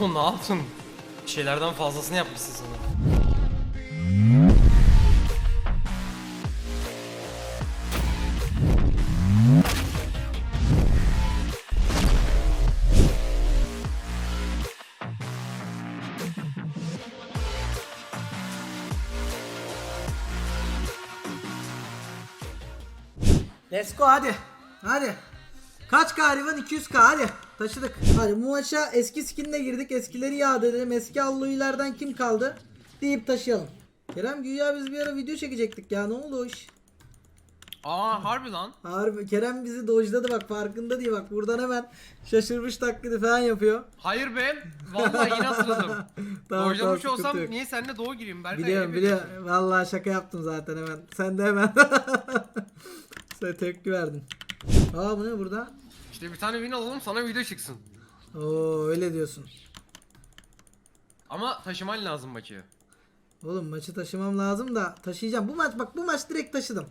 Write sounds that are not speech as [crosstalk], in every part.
O ne yaptın? Bir şeylerden fazlasını yapmışsın sana. Let's go hadi. Hadi. Kaç gariban 200k hadi. Taşıdık. Hadi bu maça eski skinle girdik. Eskileri yad edelim. Eski Alloy'lardan kim kaldı? Deyip taşıyalım. Kerem güya biz bir ara video çekecektik ya ne oldu o iş? Aa harbi lan. Harbi Kerem bizi dojladı bak farkında değil bak buradan hemen şaşırmış taklidi falan yapıyor. Hayır be. Vallahi yine hatırladım. [laughs] Tamam, Doğuşlamış tamam, olsam yok. niye seninle doğu gireyim Berkay? Biliyorum biliyorum. Vallahi şaka yaptım zaten hemen. [laughs] Sen de hemen. [laughs] Sen tepki verdin. Aa bu ne burada? İşte bir tane win alalım sana video çıksın. Oo öyle diyorsun. Ama taşıman lazım maçı. Oğlum maçı taşımam lazım da taşıyacağım. Bu maç bak bu maç direkt taşıdım.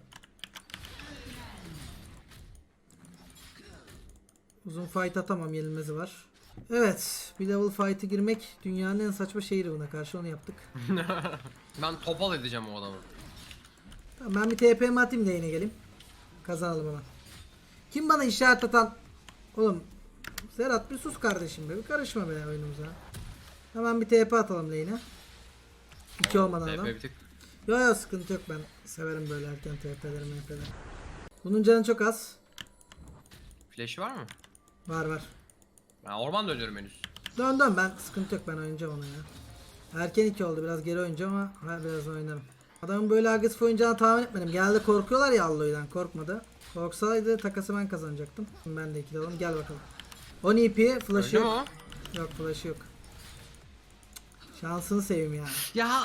Uzun fight atamam yenilmezi var. Evet bir level fight'e girmek dünyanın en saçma şehri buna karşı onu yaptık. [laughs] Ben topal edeceğim o adamı. Tamam ben bir TP'mi atayım da yine geleyim. Kazanalım hemen. Kim bana işaret atan? Oğlum Serhat bir sus kardeşim be bir karışma be oyunumuza. Hemen bir TP atalım lane'e. İki olmadan adam. TP bir tık. Yo yo sıkıntı yok ben severim böyle erken TP'leri MP'leri. Bunun canı çok az. Flash var mı? Var var. Ben orman dönüyorum henüz. Dön dön ben sıkıntı yok ben oynayacağım ona ya. Erken iki oldu biraz geri oynayacağım ama ha, biraz oynarım. Adamın böyle agresif oynayacağını tahmin etmedim. Genelde korkuyorlar ya Alloy'dan korkmadı. Korksaydı takası ben kazanacaktım. Ben de ikili alalım gel bakalım. 10 EP flash yok. o? Yok flash yok. Şansını seveyim ya. Ya!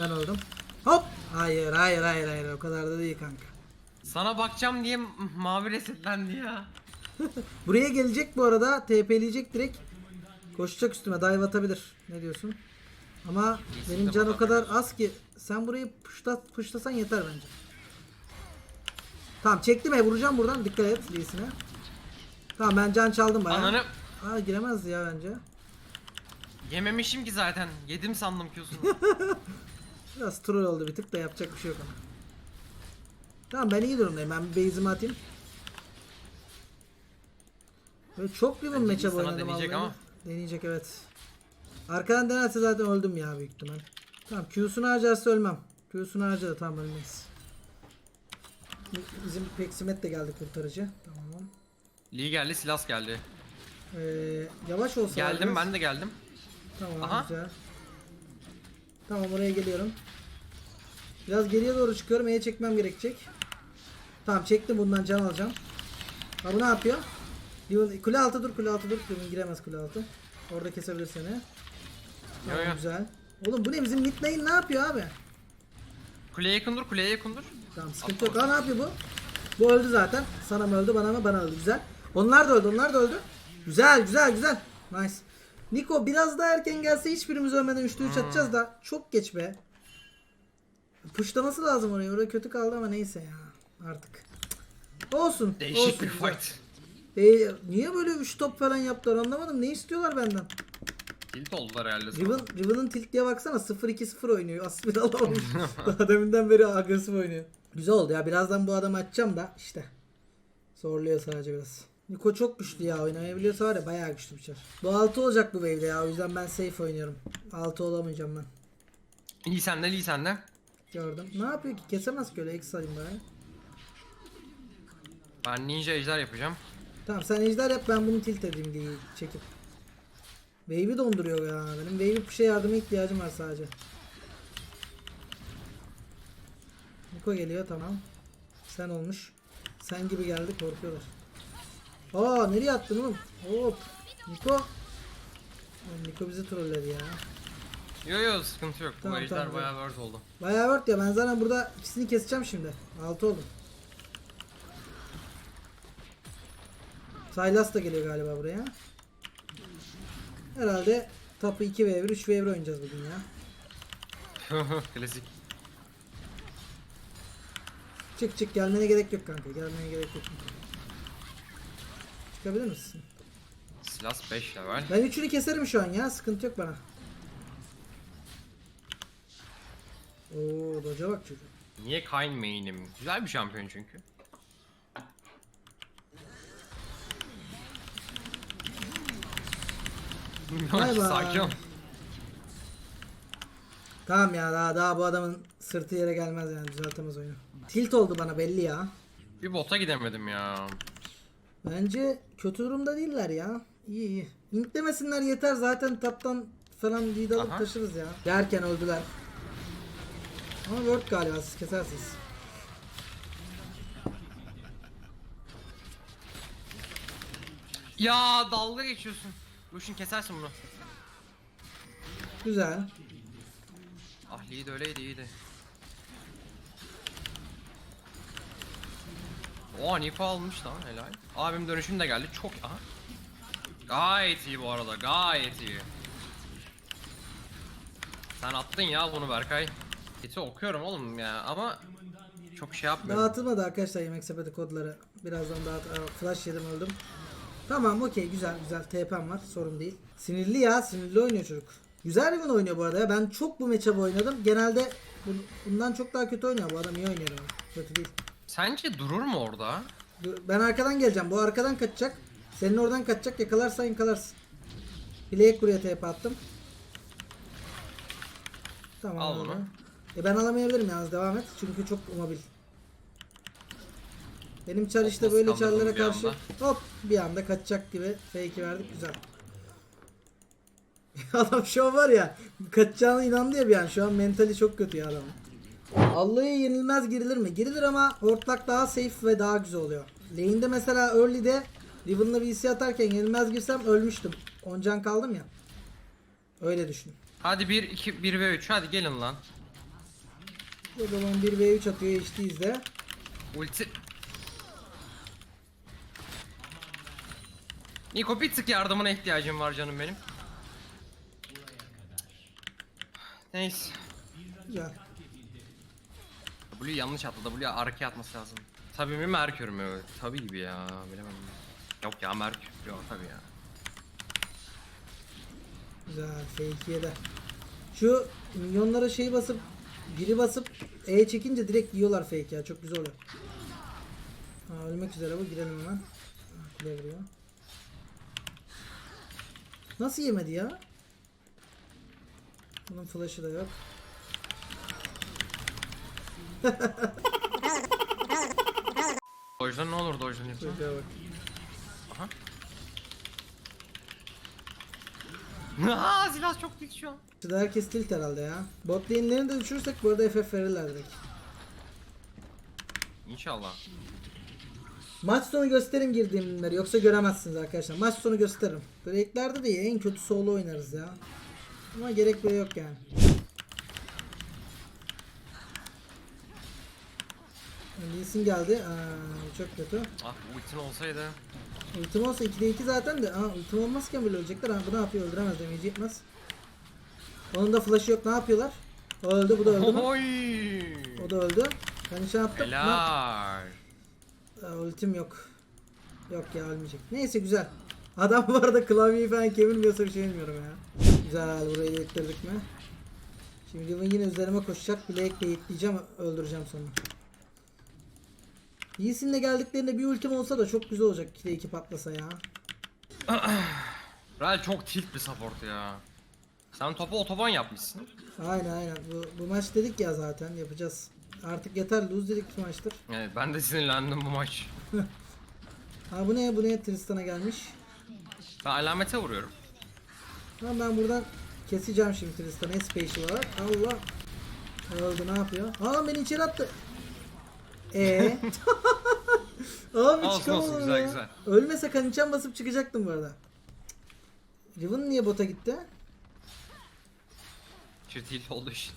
Ben oldum. Hop. Hayır hayır hayır hayır o kadar da değil kanka. sana bakacağım diye mavi resetlendi ya. [laughs] Buraya gelecek bu arada. TP'leyecek direkt. Koşacak üstüme. Dive atabilir. Ne diyorsun? Ama benim can o kadar az ki. Sen burayı puşla, puşlasan yeter bence. Tamam çektim e vuracağım buradan. Dikkat et Lee'sine. Tamam ben can çaldım bayağı. Ananı Aa giremezdi ya bence. yememişim ki zaten. Yedim sandım Q'sunu. [laughs] Biraz troll oldu bir tık da yapacak bir şey yok ama. Tamam ben iyi durumdayım. Ben base'imi atayım. Böyle çok Bence matchup sana oynadım deneyecek vallahi. ama. Deneyecek evet. Arkadan denerse zaten öldüm ya büyük ihtimal. Tamam Q'sunu harcarsa ölmem. Q'sunu harcadı tamam ölmeyiz. Bizim Peksimet de geldi kurtarıcı. Tamam. Lee geldi, Silas geldi. Ee, yavaş olsa Geldim ben de geldim. Tamam Aha. güzel. Tamam oraya geliyorum. Biraz geriye doğru çıkıyorum. E'ye çekmem gerekecek. Tamam çektim bundan can alacağım. Ha bu ne yapıyor? Leon- Kule altı dur kule altı dur. Leon giremez kule altı. Orada kesebilir seni. Yo, yo. güzel. Oğlum bu ne bizim mid lane ne yapıyor abi? Kuleye yakın dur, kuleye yakın dur. Tamam sıkıntı yok. Ha ne yapıyor bu? Bu öldü zaten. Sana mı öldü bana mı bana öldü. Güzel. Onlar da öldü onlar da öldü. Güzel güzel güzel. Nice. Niko biraz daha erken gelse hiçbirimiz ölmeden 3'te 3 atacağız da çok geç be. Puşlaması lazım oraya. Oraya kötü kaldı ama neyse ya. Artık. Olsun. Değişik olsun, bir güzel. fight. Ee, niye böyle 3 top falan yaptılar anlamadım. Ne istiyorlar benden? Tilt oldular herhalde. sana. Riven, Riven'ın tilt diye baksana 0-2-0 oynuyor. Aspir alamamış. [laughs] Daha deminden beri agresif oynuyor. Güzel oldu ya. Birazdan bu adamı açacağım da işte. Zorluyor sadece biraz. Niko çok güçlü ya. Oynamayabiliyorsa var ya bayağı güçlü bir çar. Bu 6 olacak bu wave'de ya. O yüzden ben safe oynuyorum. 6 olamayacağım ben. Lee sende, Lee sende. Gördüm. Ne yapıyor ki? Kesemez ki öyle. X alayım bari. Ben ninja ejder yapacağım. Tamam sen ejder yap ben bunu tilt edeyim diye çekip. Wave'i donduruyor ya. Benim wave'i push'a yardıma ihtiyacım var sadece. Niko geliyor tamam. Sen olmuş. Sen gibi geldi korkuyorlar. Aa nereye attın oğlum? Hop. Niko. Oğlum Niko bizi trolledi ya. Yo yo sıkıntı yok. Tamam, Bu ejder tamam, bayağı worth oldu. Bayağı word ya ben zaten burada ikisini keseceğim şimdi. 6 oldum. Sylas da geliyor galiba buraya. Herhalde tapu 2 v 1 3 v 1 oynayacağız bugün ya. [laughs] Klasik. Çık çık gelmene gerek yok kanka gelmene gerek yok. Çıkabilir misin? Silas 5 level. Ben üçünü keserim şu an ya. Sıkıntı yok bana. Oo doca bak çocuğum. Niye Kayn main'im? Güzel bir şampiyon çünkü. Bay bay. Sakin ol. Tamam ya daha daha bu adamın sırtı yere gelmez yani düzeltemez oyunu. Tilt oldu bana belli ya. Bir bota gidemedim ya. Bence kötü durumda değiller ya. İyi iyi. Int demesinler yeter zaten taptan falan lead alıp Aha. taşırız ya. Derken öldüler. Ama word galiba siz kesersiniz. Ya dalga geçiyorsun. Lucian kesersin bunu. Güzel. Ah Lee de öyleydi iyiydi. Oha Niko almış lan helal. Abim dönüşüm de geldi çok aha. Gayet iyi bu arada gayet iyi. Sen attın ya bunu Berkay. Eti okuyorum oğlum ya ama çok şey yapmıyorum. Dağıtılmadı arkadaşlar yemek sepeti kodları. Birazdan dağıt. Aa, Flash yedim öldüm. Tamam okey güzel güzel TP'm var sorun değil. Sinirli ya sinirli oynuyor çocuk. Güzel bir oynuyor bu arada ya. Ben çok bu matchup oynadım. Genelde bu- bundan çok daha kötü oynuyor. Bu adam iyi oynuyor. ama. Kötü değil. Sence durur mu orada? Ben arkadan geleceğim. Bu arkadan kaçacak. Senin oradan kaçacak. Yakalarsan yakalarsın. Bilek buraya TP attım. Tamam. Al bunu. E ben alamayabilirim yalnız devam et. Çünkü çok mobil. Benim çar işte böyle çarlara karşı hop bir anda kaçacak gibi fake'i verdik güzel. [laughs] Adam şu an var ya kaçacağına inandı ya bir an şu an mentali çok kötü ya adamın. Allah'a yenilmez girilir mi? Girilir ama hortlak daha safe ve daha güzel oluyor. Lane'de mesela early'de Riven'la VC atarken yenilmez girsem ölmüştüm. 10 can kaldım ya. Öyle düşün. Hadi 1 2 1 ve 3 hadi gelin lan. O zaman 1v3 atıyor HD'izde. Ulti. Niko bir tık yardımına ihtiyacım var canım benim. Neyse. Güzel. W yanlış attı. W arkaya atması lazım. Tabii mi Merkür mü? Tabii gibi ya. Bilemem. Yok ya Merkür. Yok tabii ya. Güzel fake'ye de. Şu minyonlara şeyi basıp biri basıp E çekince direkt yiyorlar fake ya çok güzel oluyor. Ha, ölmek üzere bu girelim hemen. Kule vuruyor. Nasıl yemedi ya? Bunun flash'ı da yok. [laughs] Dojdan ne olur Dojdan yoksa? Çocuğa bak. Aa Silas çok dik şu an. Şurada herkes tilt herhalde ya. Bot lane'lerini de düşürürsek bu arada FF verirler direkt. İnşallah. Maç sonu gösterin girdiğimleri yoksa göremezsiniz arkadaşlar. Maç sonu gösteririm. Drake'lerde de en kötü solo oynarız ya. Ama gerek bile yok yani. Lee Sin geldi. Aa, çok kötü. Ah ultin olsaydı. Ultim olsa 2'de 2 zaten de. Aa, ultim olmazken böyle ölecekler. Ha, bu ne yapıyor? Öldüremez demeci yetmez. Onun da flash'ı yok. Ne yapıyorlar? O öldü. Bu da öldü? Oy. O da öldü. Ben nişan attım. Ne- Helal. Ultim yok. Yok ya ölmeyecek. Neyse güzel. Adam bu arada klavyeyi falan kemirmiyorsa bir şey bilmiyorum ya. Güzel burayı da ittirdik mi? Şimdi Riven yine üzerime koşacak. Blake'le itleyeceğim öldüreceğim sonra. Yiğisin'le geldiklerinde bir ultim olsa da çok güzel olacak 2'de 2 patlasa ya. [clears throat] Real çok tilt bir support ya. Sen topu otoban yapmışsın. Aynen aynen. Bu, bu maç dedik ya zaten yapacağız. Artık yeter lose dedik bu maçtır. Evet ben de sinirlendim bu maç. [laughs] Ha bu ne bu ne Tristan'a gelmiş. Ben alamete vuruyorum. Lan ben buradan keseceğim şimdi Tristan'ı special olarak. Allah. Öldü ne yapıyor? Aa beni içeri attı. [laughs] Eee? Abi Olsun, çıkamadım olsun, güzel, ya. güzel. Ölmese kanıçan basıp çıkacaktım bu arada. Riven niye bota gitti? Tilt olduğu için.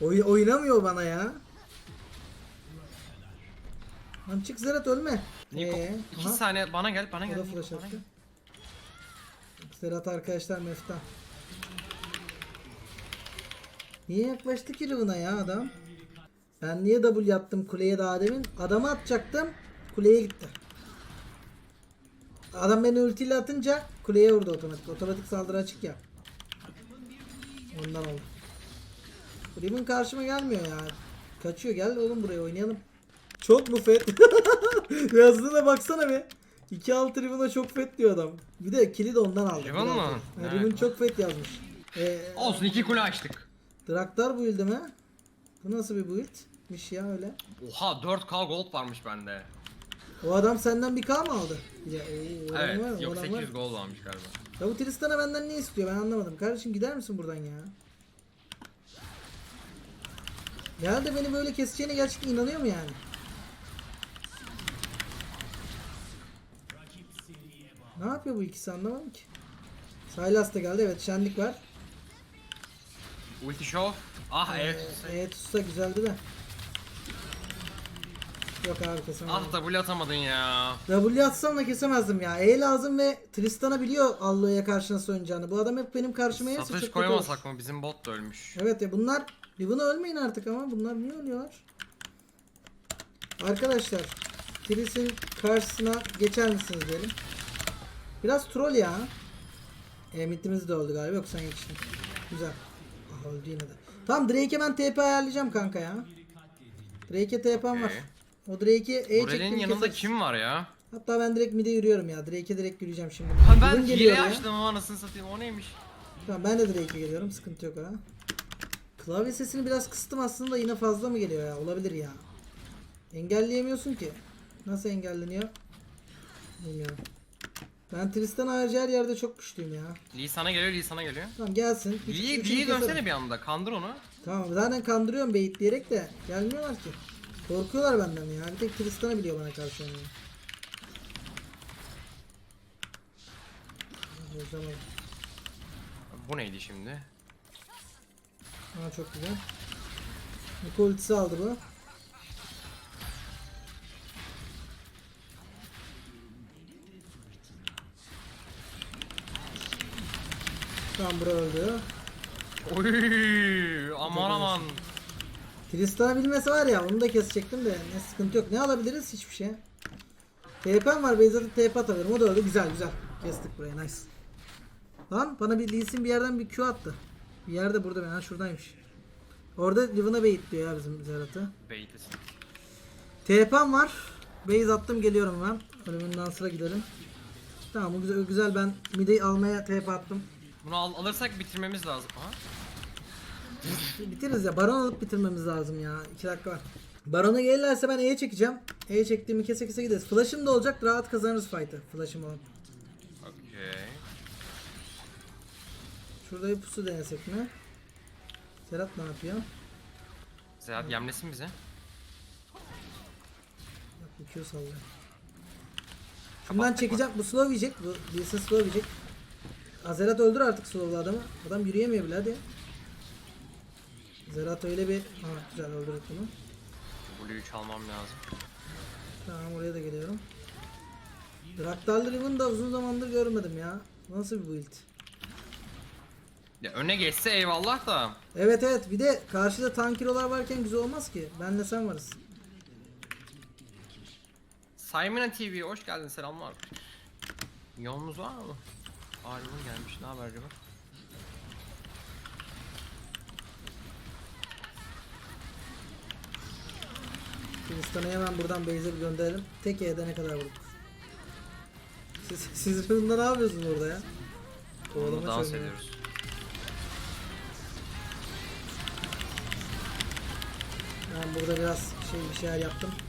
Oy oynamıyor bana ya. Lan çık Zerat ölme. Niko Ee, 2 aha, saniye bana gel bana o gel. da Niko, flash attı. Zerat arkadaşlar mefta. Niye yaklaştı ki Riven'a ya adam? Ben niye double yaptım kuleye daha demin? Adamı atacaktım. Kuleye gitti. Adam beni ultiyle atınca kuleye vurdu otomatik. Otomatik saldırı açık ya. Ondan oldu. Riven karşıma gelmiyor ya. Kaçıyor gel oğlum buraya oynayalım. Çok mu fet? [laughs] Yazdığına baksana be. 2-6 Riven'a çok fet diyor adam. Bir de kili de ondan aldı. Riven mı? Ha, Evet. Riven çok fet yazmış. Ee, Olsun iki kule açtık. Draktar build'i mi? Bu nasıl bir build'miş ya öyle? Oha 4k gold varmış bende. O adam senden bir K mı aldı? Ya, o- o Evet var, yok adam var. 800 gold varmış galiba. Ya bu Tristan'a benden ne istiyor ben anlamadım. Kardeşim gider misin buradan ya? Gel de beni böyle keseceğine gerçekten inanıyor mu yani? Ne yapıyor bu ikisi anlamadım ki. Sylas da geldi evet şenlik var. Ulti show. Ah evet. Ee, evet usta güzeldi de. Yok abi kesemedim. Ah W atamadın ya. W atsam da kesemezdim ya. E lazım ve Tristan'a biliyor Allo'ya karşı nasıl oynayacağını. Bu adam hep benim karşıma çok Satış olur. mı? Bizim bot da ölmüş. Evet ya bunlar Riven'a ölmeyin artık ama bunlar niye ölüyorlar? Arkadaşlar Tris'in karşısına geçer misiniz diyelim. Biraz troll ya. E, midimiz de öldü galiba. Yok sen yetiştin. Güzel. Ah öldü yine de. Tamam Drake'e ben TP ayarlayacağım kanka ya. Drake'e TP'm var. O Drake'i E Morel'in çektim yanında keseriz. kim var ya? Hatta ben direkt mid'e yürüyorum ya. Drake'e direkt yürüyeceğim şimdi. Ha ben Riven geliyor hile ya. açtım ama anasını satayım o neymiş? Tamam ben de Drake'e geliyorum. Sıkıntı yok ha. Klavye sesini biraz kıstım aslında yine fazla mı geliyor ya? Olabilir ya. Engelleyemiyorsun ki. Nasıl engelleniyor? Bilmiyorum. Ben Tristan harici her yerde çok güçlüyüm ya. Lee sana geliyor, Lee sana geliyor. Tamam gelsin. Üç- üçünü Lee'ye keserim. dönsene bir anda, kandır onu. Tamam zaten kandırıyorum beyitleyerek de gelmiyorlar ki. Korkuyorlar benden ya. Bir tek Tristan'a biliyor bana karşı. Bozamadım. Bu neydi şimdi? Ha çok güzel. Niko ultisi aldı bu. Tamam bura öldü. Oy, aman aman. Tristan'ı bilmesi var ya onu da kesecektim de ne sıkıntı yok. Ne alabiliriz? Hiçbir şey. TP'm var. Beyzat'ı TP atabilirim. O da öldü. Güzel güzel. Kestik burayı. Nice. Lan bana bir Lee Sin bir yerden bir Q attı. Bir yerde burada ben. Ha şuradaymış. Orada Riven'a bait diyor ya bizim Zerat'ı. Beytlesin. TP'm var. Base attım geliyorum ben. Ölümünden sıra gidelim. Tamam bu güzel, güzel ben midi almaya TP attım. Bunu al, alırsak bitirmemiz lazım. Aha. Bitiririz ya. Baron alıp bitirmemiz lazım ya. 2 dakika var. Baron'a gelirlerse ben E'ye çekeceğim. E'ye çektiğimi kese kese gideriz. Flash'ım da olacak. Rahat kazanırız fight'ı. Flash'ım olan. Okey. Şurada bir pusu denesek mi? Serhat ne yapıyor? Zerat yemlesin bize. Bak bir Q sallıyor. Şundan çekeceğim. Bu slow yiyecek. Bu Wilson slow yiyecek. Azerat öldür artık slow'lu adamı. Adam yürüyemiyor bile hadi. Zerat öyle bir... Ha güzel öldürdük bunu. Blue'yu çalmam lazım. Tamam oraya da geliyorum. Draktarlı Riven da uzun zamandır görmedim ya. Nasıl bir build? Ya öne geçse eyvallah da. Evet evet bir de karşıda tankirolar varken güzel olmaz ki. Benle sen varız. Simon TV hoş geldin selamlar. Yolumuz var mı? Arif'in gelmiş. Ne haber acaba? Hindistan'a hemen buradan base'e bir gönderelim. Tek E'de ne kadar vurduk? Siz, siz bunda ne yapıyorsunuz orada ya? Kovalama dans çözümü. ediyoruz. Ben burada biraz şey bir şeyler yaptım. [laughs]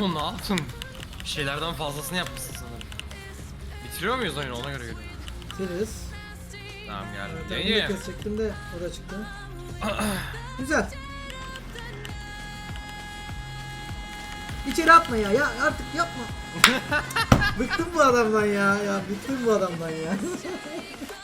O ne yaptın? Bir şeylerden fazlasını yapmışsın sanırım. Bitiriyor muyuz oyunu ona göre göre. Bitiririz. Tamam geldim. Bunu da yeah. kesecektim de o da çıktı. [clears throat] Güzel. İçeri atma ya. Ya artık yapma. [laughs] bıktım bu adamdan ya. Ya bıktım bu adamdan ya. [laughs]